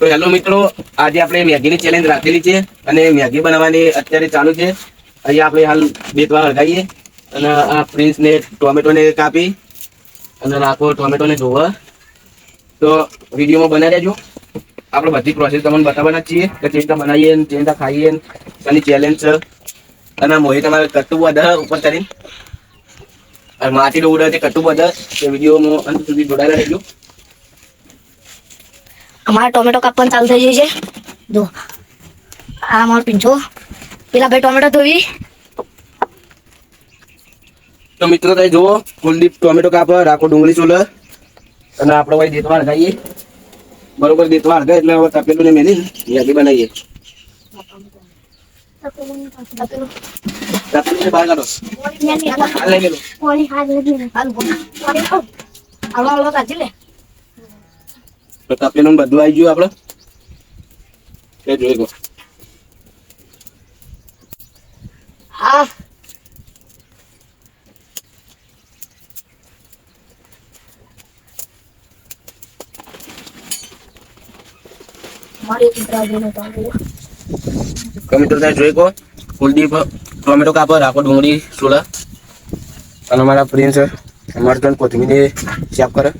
તો હેલો મિત્રો, આજે આપણે મેગીની ચેલેન્જ રાખેલી છે અને મેગી બનાવવાની અત્યારે ચાલુ છે. અહીંયા આપણે હાલ બે ત્રણ હળગાવીએ અને આ પ્રિન્સને ટોમેટોને કાપી અને રાખો ટોમેટોને ધોવા. તો વિડીયોમાં બનાવી દેજો. આપણે બધી પ્રોસેસ તમને બતાવવાના છીએ કે રીતે બનાવીએ ને રીતે ખાઈએ એની ચેલેન્જ છે. અને મોહી તમારે કટ્ટું બધા ઉપર કરીને માટી ઉડે તે કટ્ટું બધા તે વિડીયોમાં અંત સુધી જોડાયેલા રહેજો. અમારા ટોમેટો કાપવાનું ચાલુ થઈ જાય છે. જો. આ અમારો પીંછો પેલા ભાઈ ટોમેટો ધોવી. તો મિત્રો તમે જુઓ કુલદીપ ટોમેટો કાપ રાખો ડુંગળી ચોલે. અને આપણે ભાઈ દેતવા હળગાઈએ બરોબર દેતવા હળગાય એટલે હવે તપેલું ને મેલી યાદી બનાવીએ. તપેલું ને બહાર કાઢો હાલ લઈ લે. તપેલું બધું આવી ગયું આપણે એ જોઈ ગયો હા. મારી દીકરા જોઈને તો આવ્યો. તો મિત્રો તમે જોઈ ગયો કુલદીપ ટોમેટો કાપ રાખો ડુંગળી ચોલ અને અમારા પ્રિન્સ મરચન કોથમીર ચેપ કરે.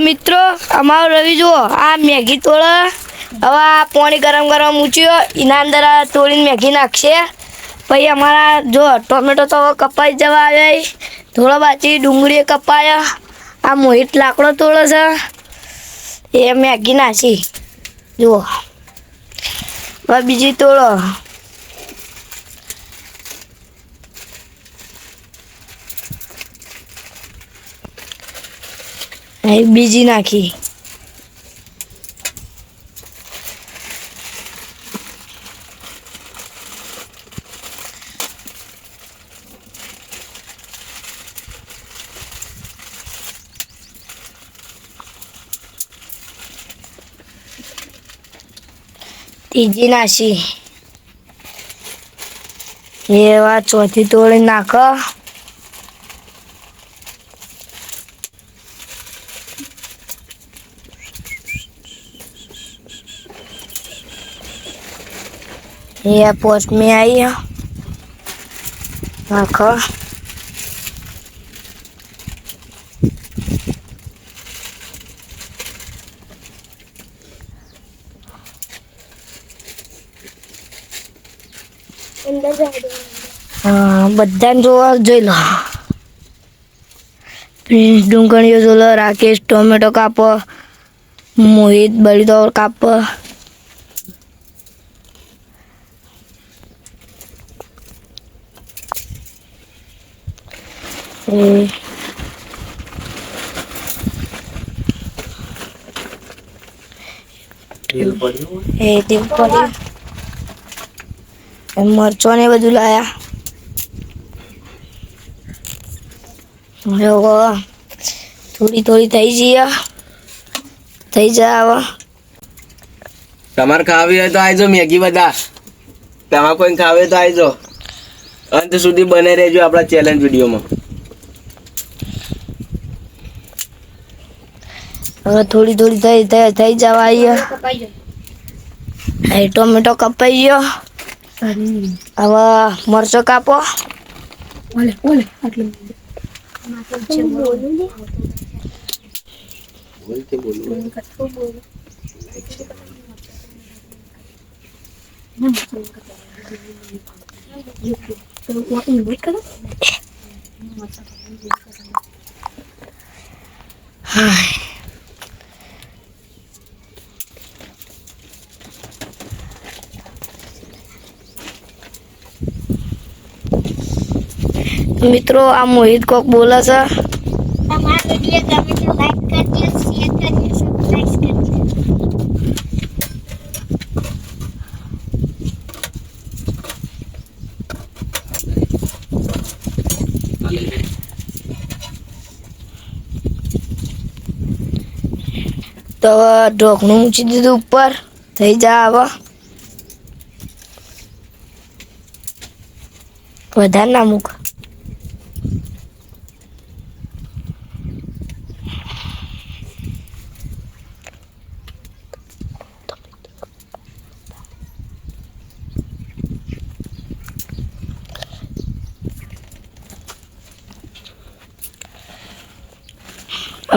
મિત્રો, અમારો રવિ જુઓ, આ મેગી તોડે હવે આ પાણી ગરમ ગરમ ઊંચ્યો એના અંદર આ તોડીને મેગી નાખશે. પછી અમારા જો ટોમેટો તો કપાઈ જવા આવ્યા થોડો બાચી ડુંગળી કપાયા. આ મોહિત લાકડો તોડે છે. એ મેગી નાખી. જુઓ. હવે બીજી તોડો. એ બીજી નાખી. ત્રીજી નાસી એવા ચોથી તોડી નાખો. ये पोस्ट में आई है नाखो હા બધાને જોવા જોઈ લો પ્રિન્સ ડુંગળીઓ જોઈ લો રાકેશ ટોમેટો કાપો મોહિત બળીદોર કાપો એ તેલ પડ્યું એ મરચો ને બધું લાયા. હવે થોડી થોડી થઈ જઈએ. થઈ જાય હવે. તમારે ખાવી હોય તો આવજો મેગી બધા. તમારે કોઈ ખાવે તો આવજો અંત સુધી બને રહેજો આપણા ચેલેન્જ વિડીયોમાં. હવે થોડી થોડી થઈ થઈ થઈ જવા આવીએ. એ ટોમેટો કપાઈ ગયો. હવે મરચો કાપો. મિત્રો આ મોહિત કોક બોલે છે તમારા વીડિયો ગમે તો લાઈક કરજો શેર કરજો સબસ્ક્રાઇબ કરજો તો હવે ઢોકણું મૂકી દીધું ઉપર થઈ જા હવે વધારે ના મૂક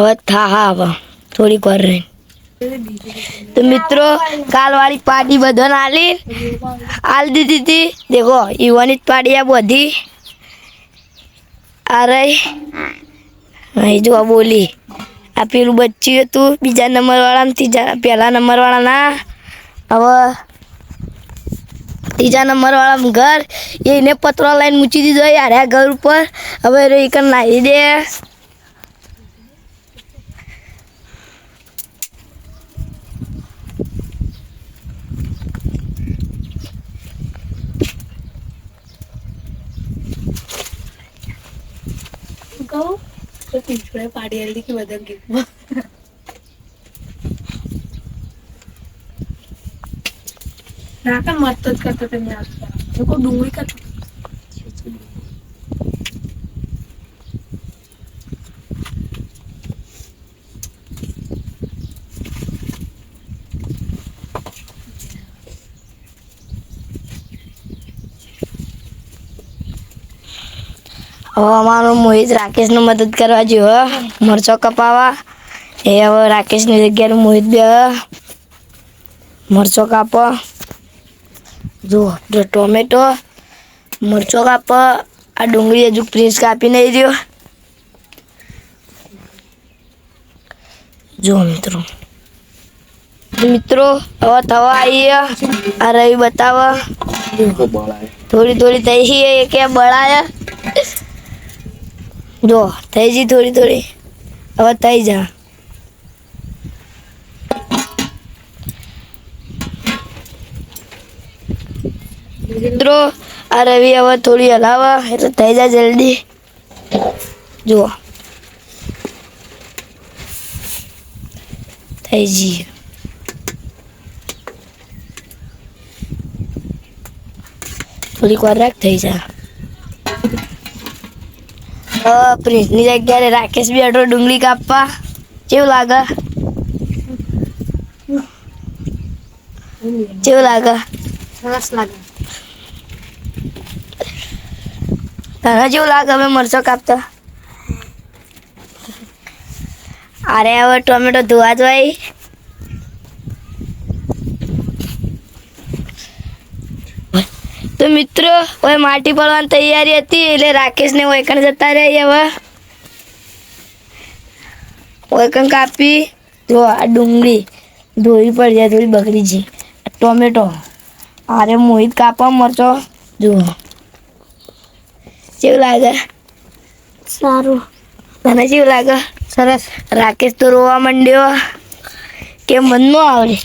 હવે થા, હા થોડીક વાર રહી તો મિત્રો, કાલવાળી પાર્ટી બધાને આલી. આલ દીધી હતી. દેખો ઈવાની જ પાડી આ બધી. આ રહી. જો આ બોલી. આ પેલું બચ્ચું હતું, બીજા નંબર વાળા ત્રીજા પહેલા નંબર વાળા ના હવે ત્રીજા નંબર વાળા ઘર એને પતરો લઈને મૂકી દીધો યાર ઘર ઉપર. હવે રહી કન નાહી દે. નાકા મત જ કરતો તમે લોકો ડુંગળી કરતો હવે અમારો મોહિત રાકેશને મદદ કરવા જેવો મરચો કપાવા. એ હવે રાકેશની જગ્યાએ મોહિત બે મરચો કાપો. જુઓ જો ટોમેટો મરચો કાપો. આ ડુંગળી હજુ પ્રિન્સ કાપી નહીં રહ્યો. જુઓ મિત્રો. મિત્રો હવે થવા આવીએ. આ રવિ બતાવો. થોડી થોડી થઈ છે એ કે બળાયા. જો, થઈ જી થોડી થોડી. હવે થઈ જા. મિત્રો, આ રવિ હવે થોડી હલાવા, એટલે થઈ જાય જલ્દી. જુઓ થઈ જઈએ થોડીક વાર રાખ, થઈ જા. પ્રિન્સની જગ્યાએ રાકેશ બી અડો ડુંગળી કાપવા. કેવું લાગે? કેવું લાગે? સરસ લાગે. તને જેવું લાગે અમે મરચો કાપતા? અરે હવે ટોમેટો ધોવા જ તો મિત્રો હવે માટી પડવાની તૈયારી હતી એટલે રાકેશને વૈકણ જતા રહી હવે. ઓયકણ કાપી જો આ ડુંગળી ધોવી પડી જાય થોડી બગડી છે ટોમેટો અરે મોહિત કાપવા મરચો જુઓ. કેવું લાગે? સારું. તને કેવું લાગે? સરસ. રાકેશ તો રોવા માંડ્યો. કે મન નો આવડે?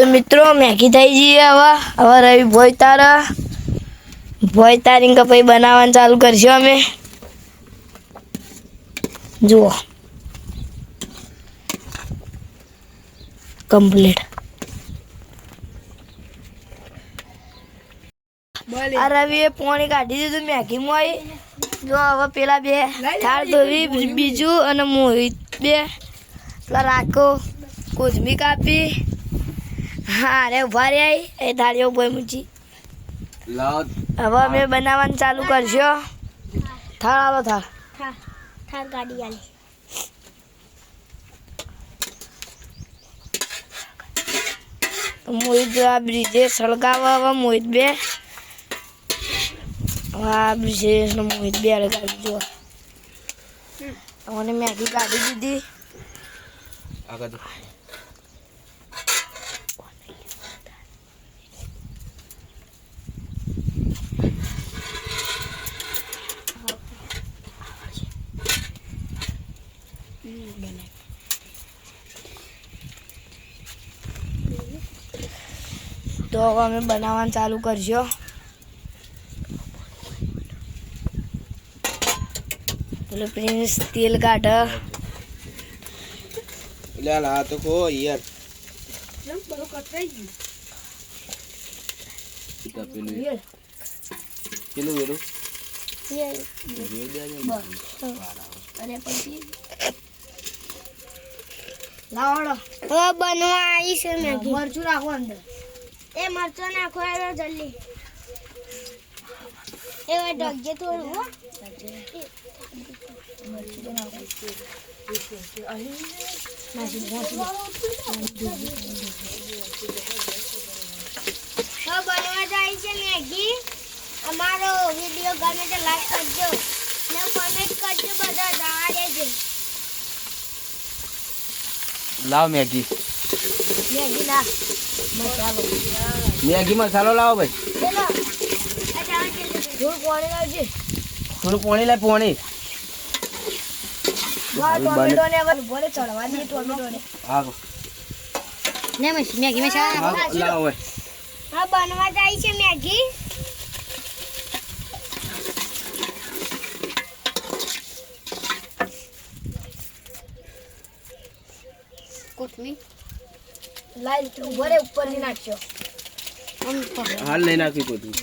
તો મિત્રો મેગી થઈ જઈએ હવે. હવે રવિ ભોય તારા. ભોય તારી કે પછી બનાવવાનું ચાલુ કરશું અમે. જુઓ. કમ્પ્લીટ આ રવિએ પોણી કાઢી દીધું મેગીમાં જો હવે પેલા બે થાળ ધોવી બીજું અને મોહિત બે. પેલા રાખો કોથમી કાપી. હા અરે ઊભા રહ્યા એ થાળીઓ બોય મૂકી હવે અમે બનાવવાનું ચાલુ કરશો થાળ આવો થાળ. થાળ ગાડી આલી. મોહિત આ બ્રિજે સળગાવવા હવે મોહિત બે. હવે આ બ્રિજે મોહિત બે અળગાવી જો. મને મેગી કાઢી દીધી. આગળ તો હવે અમે બનાવવાનું ચાલુ કરશો પેલો પ્રિન્સ તેલ કાઢે. એટલે હાલ તો ખો યાર. પેલું પેલું? પેલું અને પછી? લાવડો હવે બનવા આવી છે મેગી. મરચું રાખો અંદર. એ મરચો નાખો આવ્યો જલ્દી. એ હવે ડગજે થોડું, હો. બનવા જાય છે મેગી. અમારો વીડિયો ગમે તો લાઈક કરજો. ને કમેન્ટ કરજો બધા, જવા લાવ મેગી. મેગી મસાલો લાવો ભાઈ. થોડું પાણી લાવજે થોડું પાણી. લાય પોણી હા ટોમેટો ને હવે ભલે ચડવા દઈએ ટોમેટો ને હા. ને મેગી મસાલા હા લાવો ભાઈ. હા બનવા જાય છે મેગી. કોથમી હાલ લઈ નાખી બધું.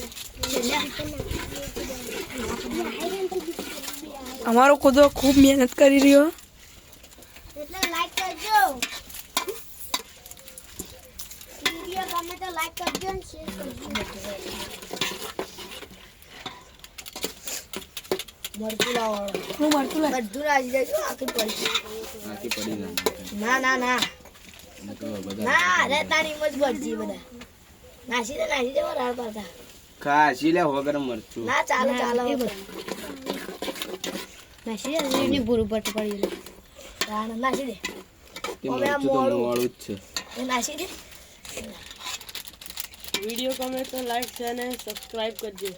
અમારો ખુદો ખૂબ મહેનત કરી રહ્યો. એટલે લાઈક કરજો. વીડિયો ગમે તો લાઈક કરજો ને શેર કરજો. મરચું લાવો. હું મળતું બધું નાખી દેજો આખી પડી. નાખી પડી ના ના ના. ના ના રે તારી મજ બધા. નાસી દે નાસી દે રાળ પાડતા ખાસી લે હો મરચું. ના ચાલો ચાલો. નાસી દે એની બુરું પટ પડી રાણ નાસી દે. કે મરચું તો મોળું. જ છે. એ નાસી દે. વીડિયો ગમે તો લાઈક છે અને સબસ્ક્રાઇબ કરજો.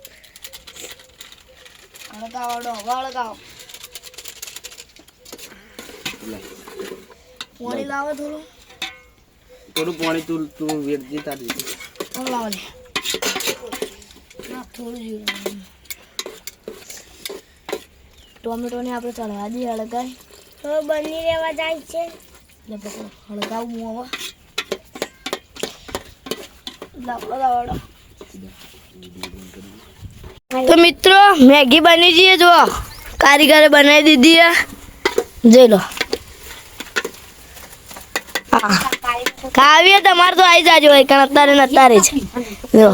હળગાવો ડોવા પાણી લાવો થોડું. થોડું પાણી તું તું વેરજી તારી ટોમેટો ને આપણે ચડવા દઈએ હળગાઈ તો બની રહેવા જાય છે. એટલે હળગાવું હું હવે તો મિત્રો મેગી બની જઈએ જો. કારીગરે બનાવી દીધી જોઈ લો. ખાવીએ તમારે તો આવી જાજો હોય કારણ અત્યારે ને અત્યારે જ.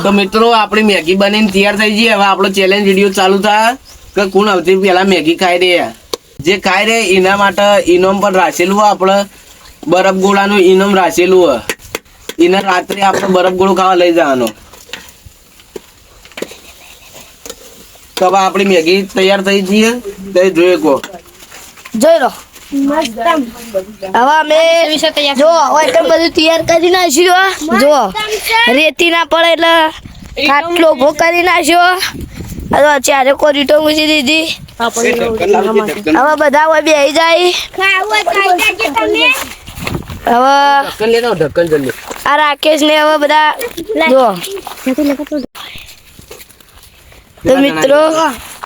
તો મિત્રો આપણી મેગી બનીને તૈયાર થઈ જઈએ હવે આપણો ચેલેન્જ વીડિયો ચાલુ થાય કે કોણ આવતી પહેલા મેગી ખાઈ દે જે ખાઈ દે એના માટે ઇનામ પણ રાખેલું હોય આપણે. બરફ ગોળાનું ઇનામ રાખેલું હોય એને રાત્રે આપણે બરફ ગોળું ખાવા લઈ જવાનો. તો આપણી મેગી તૈયાર થઈ જઈએ તો એ જોઈએ કો. જોઈ લો. હવે અમે જો આઈટમ બધું તૈયાર કરી નાખ્યું જો રેતી ના પડે એટલે ખાટલો ઊભો કરી નાખ્યો હવે ચારે કોરીટો મૂકી દીધી. હવે બધા હવે બેસી જાય. ખાવું હોય ખાઈ જાજો તમે. હવે ઢક્કન લેતો ઢક્કન જલ્દી. આ રાકેશ ને હવે બધા જો. તો મિત્રો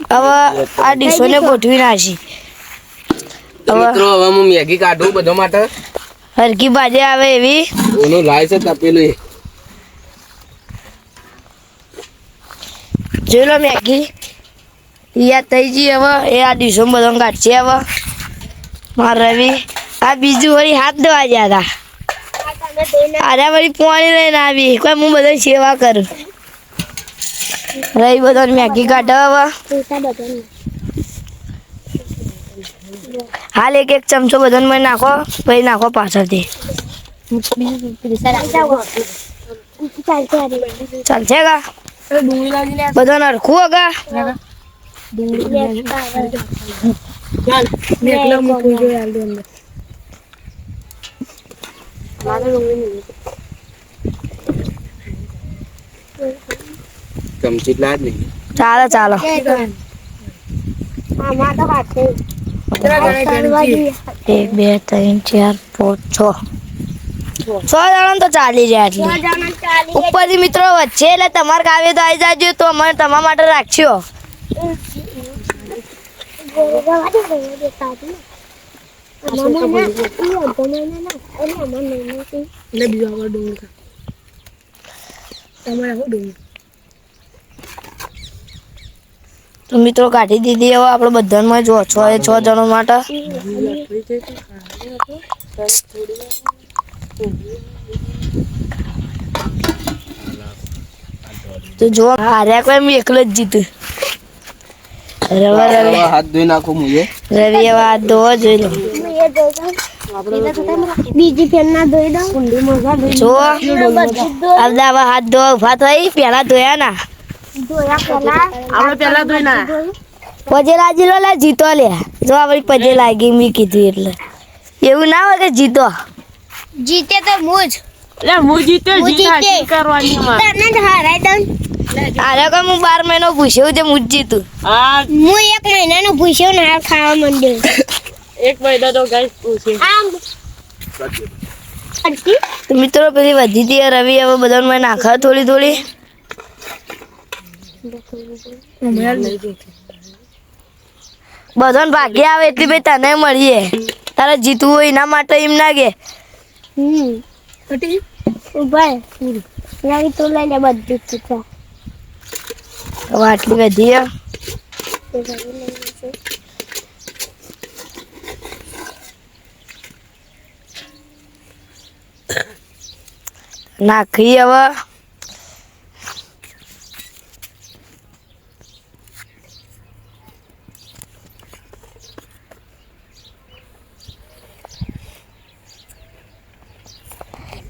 હવે આ ડીશો ને ગોઠવી નાખી. મિત્રો હવે હું મેગી કાઢું બધો માટે. હરકી ભાજી આવે એવી. એનું લાય છે તપેલું જોઈ લો મેગી. યાદ થઈ ગઈ હવે. એ આ ડીશો બધો કાઢશે હવે. મારા રવિ. આ બીજું વળી હાથ ધોવા ગયા હતા અરે વળી પાણી લઈને આવી. કોઈ હું બધા સેવા કરું. રવિ બધો મેગી કાઢો હવે. હાલ એક એક ચમચો બધાને મને નાખો પછી નાખો પાછળથી. ચાલશે કા બધા નરખું અંદર ચમચી ચાલો ચાલો. એક બે ત્રણ ચાર પાંચ છ. છ જણા તો ચાલી જાય ઉપરથી મિત્રો વચ્ચે એટલે તમારે કાવે તો આવી જાજો તો અમે તમારા માટે એટલે ખા. તમારે આવું ડુંગળી તો મિત્રો કાઢી દીધી હવે આપણે બધામાં જો છ એ છ જણો માટે. તો જો હાર્યા કોઈ એમ એકલો જ જીતું. રવા રવિ. હાથ ધોઈ નાખું હું રવિ હવે હાથ ધોવો જોઈ લો. બીજી ફેર ના ધોઈ દઉં. જો આ હાથ ધોવા ઊભા થઈ પેલા ધોયા ના. આપણે પેલા ધોઈ ના પજે લાજી લો લે જીતો લે. જો આપણી પજે લાગી મેં કીધું એટલે. એવું ના હોય કે જીતો? જીતે તો હું લે એટલે હું જીતે જીત. કરવાની માં તને જ હરાઈ દઉં આરે કોઈ હું બાર મહિનો પૂછ્યું છે મુજ જીતું. હા. હું એક મહિનાનો ભૂસ્યો ને હાલ ખાવા માંડ્યો. એક મહિના તો ગાઈસ પૂછે. આમ. મિત્રો પેલી વધી હતી રવિ હવે બધાને મેં નાખા થોડી થોડી. બધાને ભાગ્ય આવે એટલી ભાઈ તને મળીએ. તારે જીતવું હોય એના માટે એમ ના કે. ઊભા રવિ લઈ લે બધું ચૂકવા હવે આટલી બધી નાખી હવે.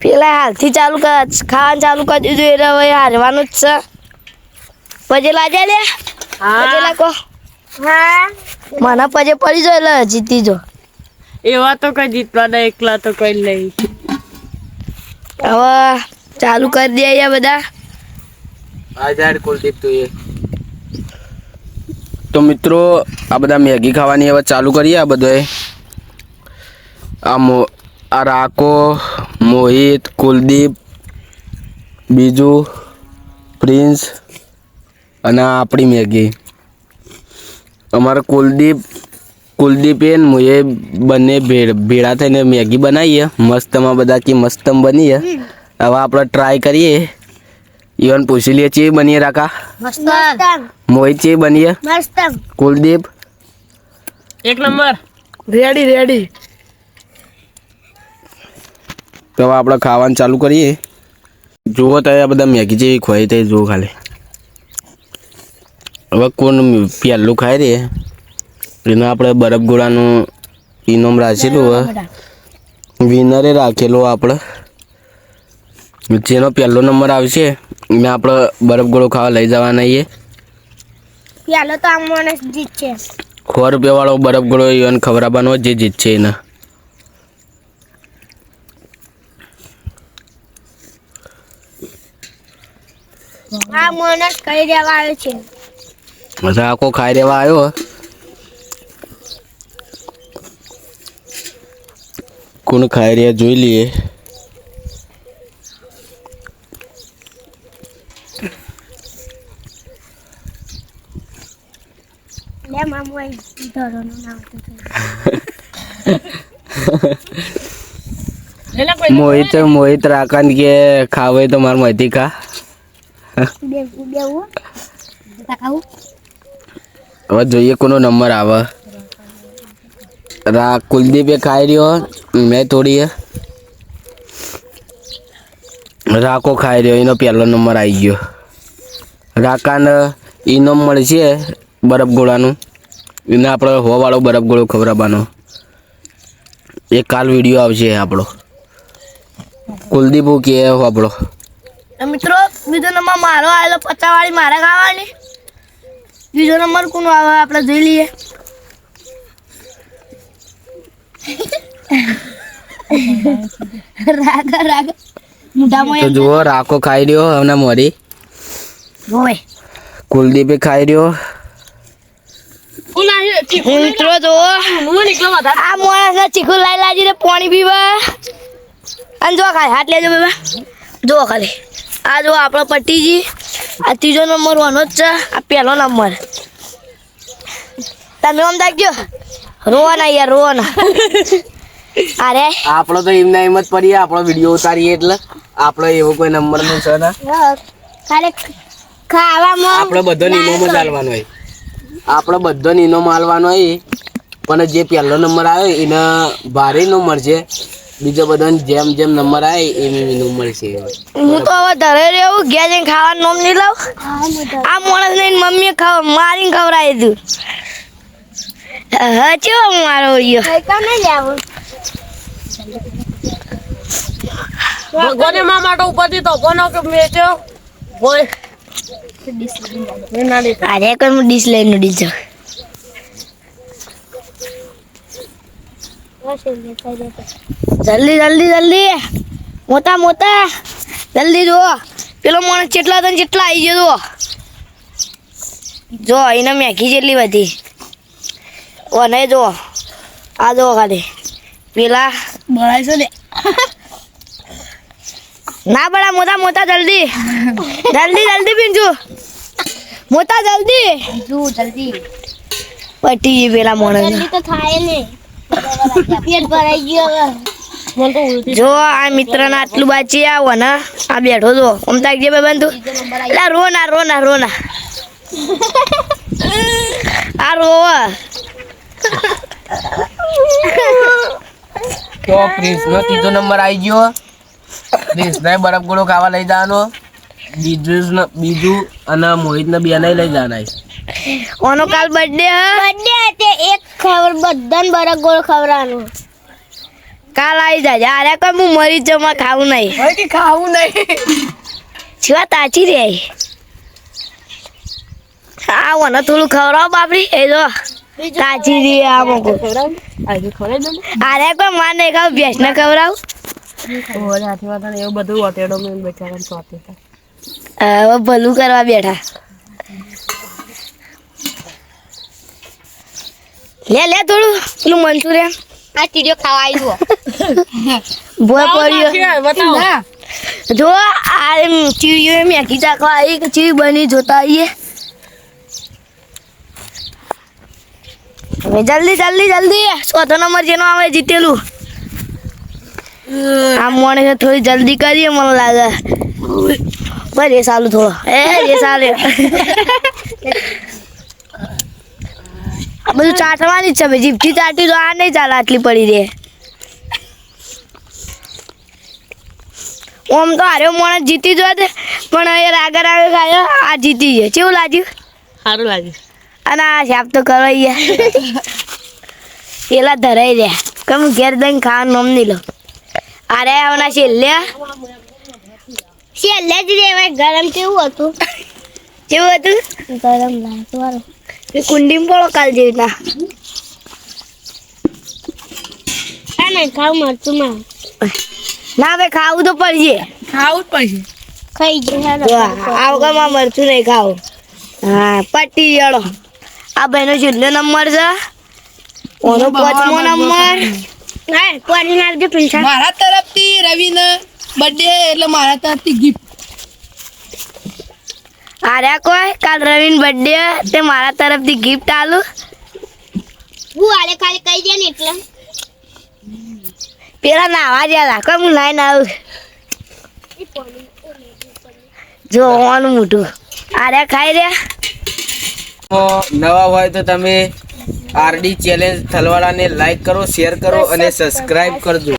પેલા હાલથી ચાલુ કર ખાવાનું ચાલુ કરી દીધું એટલે હવે હારવાનું જ છે. પછી લાજે લે? હા. લાગો. હા. મને પછી પડી જાય એટલે જીતી જો. એવા તો કઈ જીતવાના એકલા તો કઈ નહીં. હવે ચાલુ કરી દે અહીંયા બધા. આધાર કુલદીપ તું એ તો મિત્રો આ બધા મેગી ખાવાની હવે ચાલુ કરીએ આ બધાએ. આ મો આ રાકો મોહિત કુલદીપ બીજું પ્રિન્સ અને આ આપણી મેગી. અમારે કુલદીપ કુલદીપ એ ને મુએ બંને ભેળ ભેળા થઈને મેગી બનાવીએ. મસ્તમાં બધા કે મસ્તમ બનીએ. હવે આપણે ટ્રાય કરીએ. ઈવન પૂછી લઈએ ચી બનીએ રાકા? મસ્ત મોહિત ચી બનીએ? મસ્ત કુલદીપ? એક નંબર. રેડી રેડી તો હવે આપણે ખાવાનું ચાલુ કરીએ. જુઓ તો આ બધા મેગી જેવી ખોઈ તે જુઓ ખાલી. હવે કોણ પહેલું ખાઈ રહીએ એનો આપણે બરફ ગોળાનું ઇનામ રાખેલું હોય. વિનરે રાખેલો આપણે. જેનો પહેલો નંબર આવશે એને આપણે બરફ ગોળો ખાવા લઈ જવાના છીએ. પહેલો તો આમ જીત છે. સો રૂપિયાવાળો બરફ ગોળો એને ખવડાવવાનો જે જીતશે એને. આ માણસ કઈ દેવા આવ્યો છે. મજા આખો ખાઈ દેવા આવ્યો કોણ ખાઈ રહ્યા જોઈ લઈએ. મોહિત મોહિત રાકાન કે ખાવે તો મારે મધી ખા. હવે જોઈએ કોનો નંબર આવે. રા કુલદીપે ખાઈ રહ્યો. મેં થોડી રાકો ખાઈ રહ્યો, એનો પહેલો નંબર આવી ગયો. રાકાને ઇનામ મળશે બરફ ગોળાનું. એને આપણે હોવાળો બરફ ગોળો ખવડાવવાનો. એ કાલ વીડિયો આવશે આપણો. કુલદીપ કે આપણો? મિત્રો બીજો નંબર મારો આવેલો પચાવાળી મારે ખાવાની. બીજો નંબર કોનો આવે આપણે જોઈ લઈએ. રાગા રાગા. મોઢામાં જુઓ રાખો ખાઈ રહ્યો હમણાં મોરી. હોય કુલદીપે ખાઈ રહ્યો. કોણ મિત્રો જો આ મોણસ ચીકુ લાઈ લાજી ને પાણી પીવા. અને જો ખાય હાથ લેજો બાબા જો ખાલી. આ જો આપણો પટ્ટીજી. આ ત્રીજો નંબર વાનો જ છે. આ પહેલો નંબર. તમે આમ દાખજો રોવાના યાર રોવાના. અરે. આપણો તો એમના એમ જ પડીએ આપણો વીડિયો ઉતારીએ એટલે. આપણો એવો કોઈ નંબર નો છે ના. ખાલી ખાવામાં આપણો બધો નિયમો જ હાલવાનો હોય. આપણો બધો નીનો હાલવાનો હોય. પણ જે પહેલો નંબર આવ્યો એને ભારે નંબર મળશે બીજો બધાને જેમ જેમ નંબર આવે એમ એમ નંબર છે હું તો હવે ઘરે રહેવું ઘેર જઈને ખાવાનું નામ નહીં લઉં. આ માણસ ને મમ્મીએ ખાવ મારીને ખવડાવી દીધું. હા ચેવો મારો કામ નહીં લેવું ભગવાને મા માટે ઉપરથી તો કોનો કે મેચ્યો હોય ના અરે કોઈ હું ડીશ લઈને ડીશ જલ્દી જલ્દી જલ્દી. મોટા મોટા. જલ્દી જો પેલો માણસ જેટલા હતા જેટલા આવી ગયો જો જો એને મેઘી જેટલી બધી. ઓ નહીં જો આ જો ખાલી. પેલા. બળાય ને. ના બળા મોટા મોટા જલ્દી. જલ્દી જલ્દી પિંજુ મોટા જલ્દી. જુ જલ્દી. પટી પેલા માણસ. જલ્દી તો થાય ને. પેટ ભરાઈ ગયો જો આ મિત્ર ના આટલું બાચી આવો ને આ બેઠો જો. અમતા જે બેન તું લા રો ના રો ના રો ના. આ રો. તો પ્રિન્સ નો ત્રીજો નંબર આવી ગયો. ને બરફ ગોળો ખાવા લઈ જવાનો. બીજું ન- બીજું અને મોહિત ને બે લઈ જવાના. ઓનો કાલ બર્થડે બર્થડે એક ખબર બધાને બરફ ગોળ ખવડાવવાનું. કાલ આવી જાય અરે કોઈ હું મરી જમા ખાવું નહીં. હોય કે ખાવું નહીં? છીવા તાચી રે. આ ઓને થોડું ખવડાવો બાપરી. એ જો તાચી રે આ મોકો આજે ખરે દે અરે કોઈ માર નહીં ખાવ ભેંસ ને ખવડાવું. એવું બધું ઓટેડો મેં સોતે હવે ભલું કરવા બેઠા. લે લે થોડું. પેલું મંચુરિયન. આ ચીડિયો ખાવા આવ્યો ભોય પડ્યો. બતાવો. જો આ એમ ચીડીઓ મેકી ચાકવા આવી કે ચીડી બની જોતા આવીએ હવે જલ્દી જલ્દી જલ્દી. ચોથો નંબર જેનો આવે જીતેલું. આ મોણે છે થોડી જલ્દી કરીએ મને લાગે. બસ એ સારું થોડો. એ એ સારું. બધું ચાટવાની જ છે. ભાઈ જીભથી ચાટી તો આ નહીં ચાલે આટલી પડી રહે. ઓમ તો હારે માણસ જીતી જોત પણ એ રાગર આવે ખાયો. આ જીતી ગયો. કેવું લાગ્યું? સારું લાગ્યું. અને આ સાપ તો કરવાઈ ગયા. પેલા ધરાઈ રહ્યા. કેમ ઘેર દઈને ખાવાનું નામ નહીં લો. અરે આવના છેલ્લે. છેલ્લે જ રે ગરમ કેવું હતું? કેવું હતું? ગરમ લાગે વાળું એ કુંડીમાં પડો કાલ જેવી હા ને ખાવ મરચું માં. ના ભાઈ ખાવું તો પડશે. ખાવું જ પડશે. ખાઈ ગયા જો આ વગરમાં મરચું નહીં ખાવું. હા પટ્ટી જડો આ ભાઈનો છેલ્લો નંબર છે. ઓનો પાંચમો નંબર. હા પાણી નાખજો પૈસા મારા તરફથી રવિને બર્થડે એટલે મારા તરફથી ગિફ્ટ અરે કોઈ? કાલ રવિન બર્થડે તે મારા તરફથી ગિફ્ટ આલું. હું આલે ખાલી કહી દે ને એટલે. પેલા નાવા જ્યાં રાખો હું આવું. જો ઓનું મોટું અરે ખાઈ રહ્યા? નવા હોય તો તમે આરડી ચેલેન્જ થલવાડાને લાઈક કરો શેર કરો અને સબસ્ક્રાઇબ કરજો.